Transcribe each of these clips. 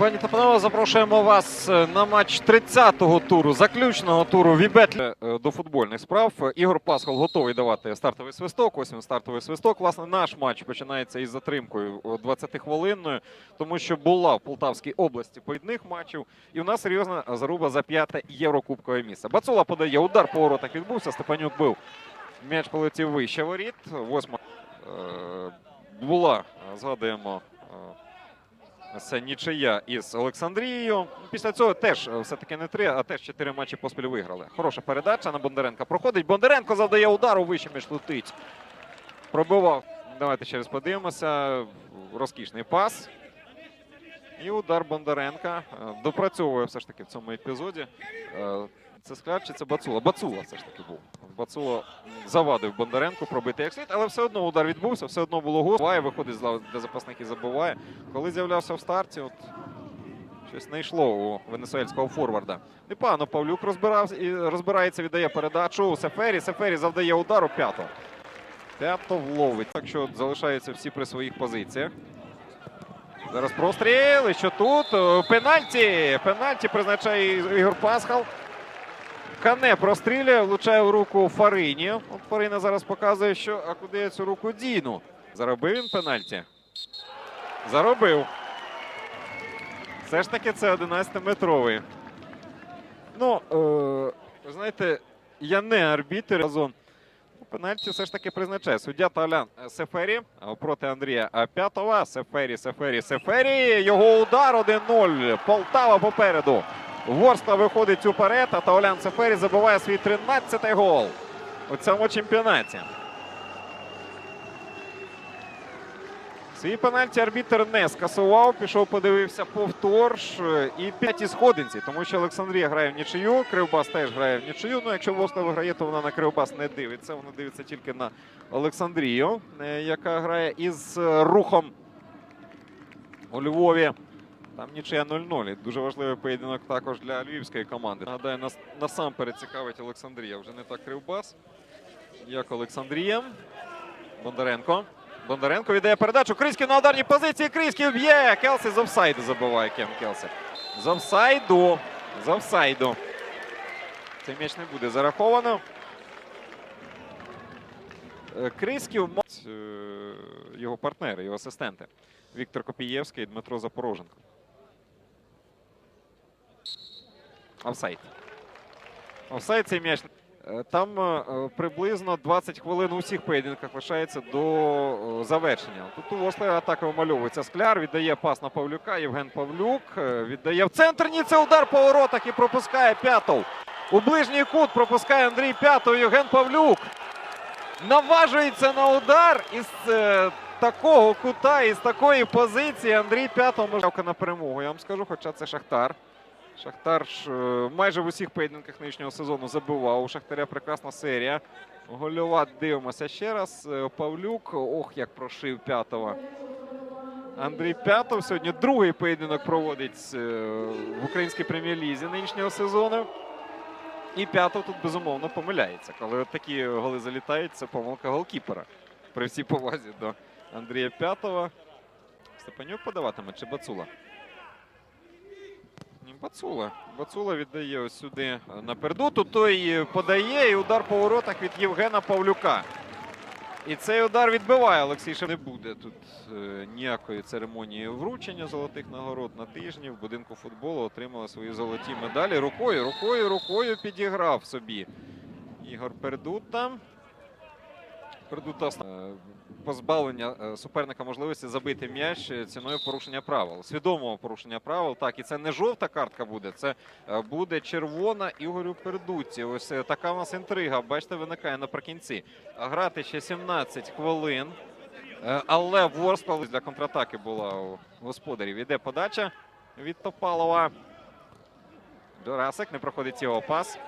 Пані та запрошуємо вас е, на матч 30-го туру, заключного туру Вібет е, до футбольних справ. Е, Ігор Пасхал готовий давати стартовий свисток. Ось він стартовий свисток. Власне, наш матч починається із затримкою 20-хвилинною, тому що була в Полтавській області поєдних матчів. І у нас серйозна заруба за п'яте єврокубкове місце. Бацула подає удар по воротах відбувся. Степанюк бив. М'яч полетів вище воріт. Восьма е, була, е, згадуємо. Це нічия із Олександрією. Після цього теж е, все-таки не три, а теж чотири матчі поспіль виграли. Хороша передача на Бондаренка проходить. Бондаренко завдає удару, вище між летить. Пробивав. Давайте ще раз подивимося. Розкішний пас. І удар Бондаренка. Е, Допрацьовує все ж таки в цьому епізоді. Е, Це Скляр чи це Бацула? Бацула все ж таки був. Бацула завадив Бондаренку пробити як слід, але все одно удар відбувся, все одно було гол. Виходить з лави для запасних і забуває. Коли з'являвся в старті, от щось не йшло у венесуельського форварда. Непогано Павлюк розбирається, віддає передачу. Сефері. Сефері завдає удару п'ятого. П'ято вловить. Так що залишаються всі при своїх позиціях. Зараз простріл. І що тут? Е, Пенальті. Пенальті призначає Ігор Пасхал. Кане прострілює, влучає в руку Фарині. От Фарина зараз показує, що а куди я цю руку діну. Заробив він пенальті. Заробив. Все ж таки, це 11-метровий. Ну, е, знаєте, я не арбітр. Разом. Пенальті все ж таки призначає. Суддя Талян Сефері проти Андрія П'ятова. Сефері, Сефері, Сефері. Його удар 1-0. Полтава попереду. Ворскла виходить уперед, а Таулян Сефері забиває свій 13-й гол у цьому чемпіонаті. Свій пенальті арбітер не скасував, пішов, подивився повтор і п'яті сходинці, тому що Олександрія грає в нічию, Кривбас теж грає в нічию. Ну, якщо Ворскла виграє, то вона на Кривбас не дивиться. Вона дивиться тільки на Олександрію, е, яка грає із е, рухом у Львові. Там нічия 0-0. І Дуже важливий поєдинок також для львівської команди. Нагадаю, нас насамперед цікавить Олександрія. Вже не так Кривбас, як Олександрія. Бондаренко. Бондаренко віддає передачу. Крицький на ударній позиції. Крицький б'є. Келсі з офсайду забиває Кем Келсі. З офсайду. З офсайду. Цей м'яч не буде зараховано. Е, Крицький, е, його партнери, його асистенти. Віктор Копієвський і Дмитро Запороженко. Офсайд. Офсайд цей м'яч. Е, Там е, приблизно 20 хвилин у всіх поєдинках лишається до е, завершення. Тут у Ворскли атака вимальовується. Скляр віддає пас на Павлюка. Євген Павлюк е, віддає в центр. Ні, це удар по воротах і пропускає П'ятов. У ближній кут пропускає Андрій П'ятов. Євген Павлюк наважується на удар із е, такого кута, із такої позиції. Андрій П'ятов може на перемогу. Я вам скажу, хоча це Шахтар. Шахтар е, майже в усіх поєдинках нинішнього сезону забивав. У Шахтаря прекрасна серія. Гольова дивимося ще раз. Е, Павлюк. Ох, як прошив п'ятого. Андрій П'ятов сьогодні другий поєдинок проводить е, в українській прем'єр-лізі нинішнього сезону. І п'ятов тут безумовно помиляється. Коли от такі голи залітають, це помилка голкіпера. При всій повазі до Андрія П'ятова. Степанюк подаватиме чи Бацула? Бацула. Бацула віддає ось сюди е, на пердуту. Той подає і удар по воротах від Євгена Павлюка. І цей удар відбиває Олексій Шев. Не буде тут е, ніякої церемонії вручення золотих нагород на тижні. В будинку футболу отримали свої золоті медалі. Рукою, рукою, рукою підіграв собі Ігор Пердута. Пердута е, позбавлення е, суперника можливості забити м'яч ціною порушення правил. Свідомого порушення правил. Так, і це не жовта картка буде, це е, буде червона Ігорю Пердуці. Ось така у нас інтрига. Бачите, виникає наприкінці. Грати ще 17 хвилин. Але Ворскла для контратаки була у господарів. Іде подача від Топалова. Джорасик не проходить його пас.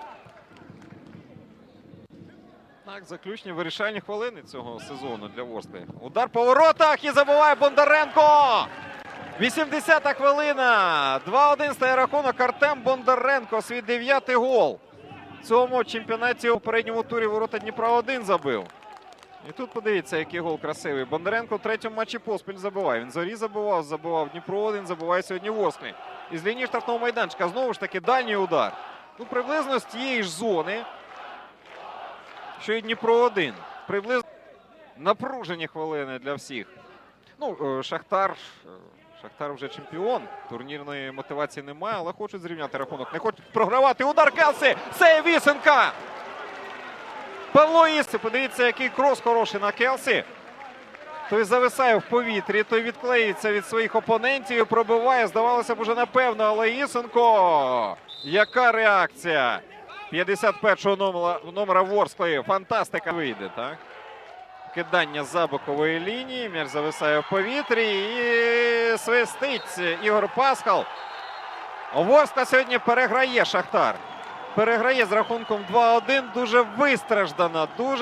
Так, заключні вирішальні хвилини цього сезону для Ворскли. Удар по воротах і забиває Бондаренко. 80-та хвилина. 2-1 стає рахунок. Артем Бондаренко. Свій дев'ятий гол. В цьому чемпіонаті у передньому турі ворота Дніпра 1 забив. І тут подивіться, який гол красивий. Бондаренко в третьому матчі поспіль забиває. Він зорі забивав, забивав Дніпро 1, забиває сьогодні Ворсклі. Із лінії штрафного майданчика знову ж таки дальній удар. Ну, приблизно з тієї ж зони, що і Дніпро 1. Приблизно напружені хвилини для всіх. Ну, е, Шахтар. е, Шахтар вже чемпіон. Турнірної мотивації немає, але хочуть зрівняти рахунок. Не хочуть програвати. Удар Келсі! Це Вісенка! Павло Іси, подивіться, який крос хороший на Келсі. Той зависає в повітрі, той відклеїться від своїх опонентів і пробиває. Здавалося б, уже напевно, але Ісенко. Яка реакція? 51-го номера, номера. Фантастика вийде, так? Кидання за бокової лінії. М'яч зависає в повітрі і свистить Ігор Пасхал. Ворскла сьогодні переграє Шахтар. Переграє з рахунком 2-1. Дуже вистраждана, дуже.